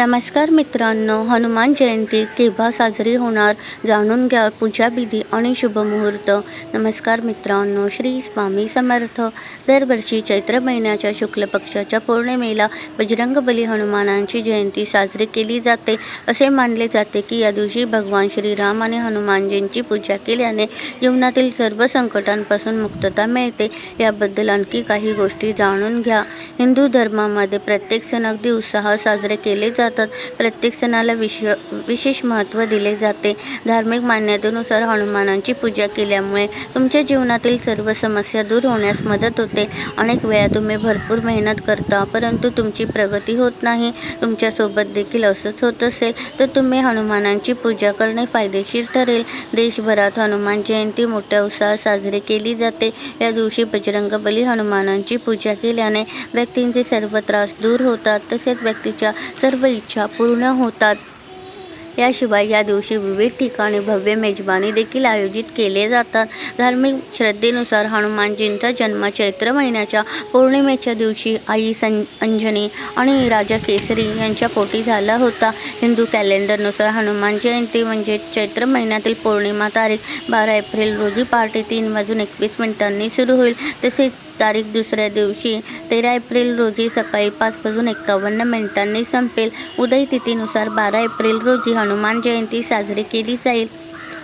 नमस्कार मित्रांनो हनुमान जयंती केव्हा साजरी होणार जाणून घ्या पूजाविधी आणि शुभमुहूर्त नमस्कार मित्रांनो श्री स्वामी समर्थ. दरवर्षी चैत्र महिन्याच्या शुक्ल पक्षाच्या पौर्णिमेला बजरंगबली हनुमानांची जयंती साजरी केली जाते. असे मानले जाते की या दिवशी भगवान श्रीराम आणि हनुमानजींची पूजा केल्याने जीवनातील सर्व संकटांपासून मुक्तता मिळते. याबद्दल आणखी काही गोष्टी जाणून घ्या. हिंदू धर्मामध्ये प्रत्येक सण अगदी उत्साहात साजरे केले जातात. प्रत्येक सणाला विश विशेष महत्त्व दिले जाते. धार्मिक मान्यतेनुसार हनुमानांची पूजा केल्यामुळे तुमच्या जीवनातील सर्व समस्या दूर होण्यास मदत होते. अनेक वेळा तुम्ही भरपूर मेहनत करता परंतु तुमची प्रगती होत नाही. तुमच्यासोबत देखील असंच होत असेल तर तुम्ही हनुमानांची पूजा करणे फायदेशीर ठरेल. देशभरात हनुमान जयंती मोठ्या उत्साहात साजरी केली जाते. या दिवशी बजरंगबली हनुमानांची पूजा केल्याने व्यक्तींचे सर्व त्रास दूर होतात. तसेच व्यक्तीच्या सर्व इच्छा पूर्ण होतात. याशिवाय या दिवशी विविध ठिकाणी भव्य मेजबानी देखील आयोजित केले जातात. धार्मिक श्रद्धेनुसार हनुमानजींचा जन्म चैत्र महिन्याच्या पौर्णिमेच्या दिवशी आई सं अंजनी आणि राजा केसरी यांच्या पोटी झाला होता. हिंदू कॅलेंडरनुसार हनुमान जयंती म्हणजे चैत्र महिन्यातील पौर्णिमा तारीख बारा एप्रिल रोजी पहाटे तीन वाजून एकवीस मिनिटांनी सुरू होईल. तसेच तारीख दुसऱ्या दिवशी तेरा एप्रिल रोजी सकाळी पाच वाजून एकावन्न मिनिटांनी संपेल. उदय तिथीनुसार बारा एप्रिल रोजी हनुमान जयंती साजरी केली जाईल.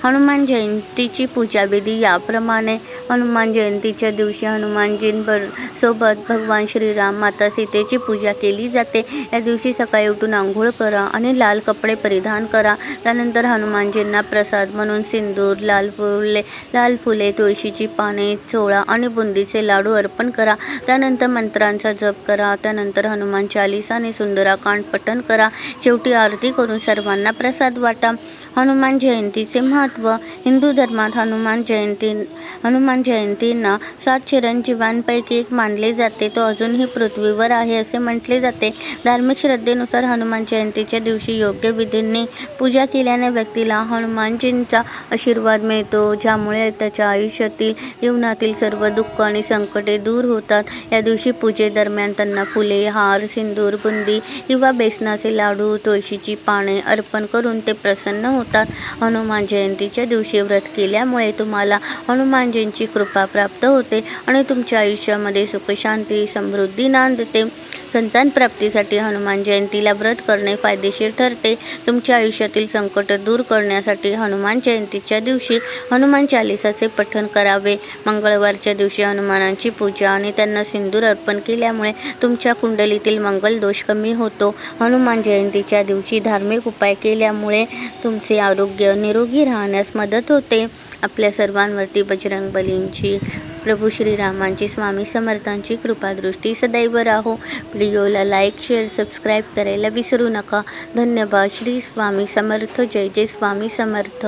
हनुमान जयंतीची पूजाविधी याप्रमाणे हनुमान जयंतीच्या दिवशी हनुमानजींबर सोबत भगवान श्रीराम माता सीतेची पूजा केली जाते. या दिवशी सकाळी उठून आंघोळ करा आणि लाल कपडे परिधान करा. त्यानंतर हनुमानजींना प्रसाद म्हणून सिंदूर लाल फुले लाल फुले तुळशीची पाने चोळा आणि बुंदीचे लाडू अर्पण करा. त्यानंतर मंत्रांचा जप करा. त्यानंतर हनुमान चालिसा आणि सुंदराकांड पठण करा. शेवटी आरती करून सर्वांना प्रसाद वाटा. हनुमान जयंतीचे महत्त्व हिंदू धर्मात हनुमान जयंती हनुमान हनुमान जयंतींना सात चिरंजीवांपैकी एक मानले जाते. तो अजूनही पृथ्वीवर आहे असे म्हटले जाते. धार्मिक श्रद्धेनुसार हनुमान जयंतीच्या दिवशी योग्य विधींनी पूजा केल्याने व्यक्तीला हनुमानजींचा आशीर्वाद मिळतो ज्यामुळे त्याच्या आयुष्यातील जीवनातील सर्व दुःख आणि संकटे दूर होतात. या दिवशी पूजेदरम्यान त्यांना फुले हार सिंदूर बुंदी किंवा बेसनाचे लाडू तुळशीची पाने अर्पण करून ते प्रसन्न होतात. हनुमान जयंतीच्या दिवशी व्रत केल्यामुळे तुम्हाला हनुमानजींची कृपा प्राप्त होते आणि तुमच्या आयुष्यामध्ये सुखशांती समृद्धी नांदते. संतान प्राप्तीसाठी हनुमान जयंतीला व्रत करणे फायदेशीर ठरते. तुमच्या आयुष्यातील संकट दूर करण्यासाठी हनुमान जयंतीच्या दिवशी हनुमान चालिसाचे पठण करावे. मंगळवारच्या दिवशी हनुमानांची पूजा आणि त्यांना सिंदूर अर्पण केल्यामुळे तुमच्या कुंडलीतील मंगल दोष कमी होतो. हनुमान जयंतीच्या दिवशी धार्मिक उपाय केल्यामुळे तुमचे आरोग्य निरोगी राहण्यास मदत होते. आपल्या सर्वांवरती बजरंग बलींची प्रभू श्रीरामांची स्वामी समर्थांची कृपादृष्टी सदैव राहो. व्हिडिओला लाईक शेअर सबस्क्राईब करायला विसरू नका. धन्यवाद. श्री स्वामी समर्थ. जय जय स्वामी समर्थ.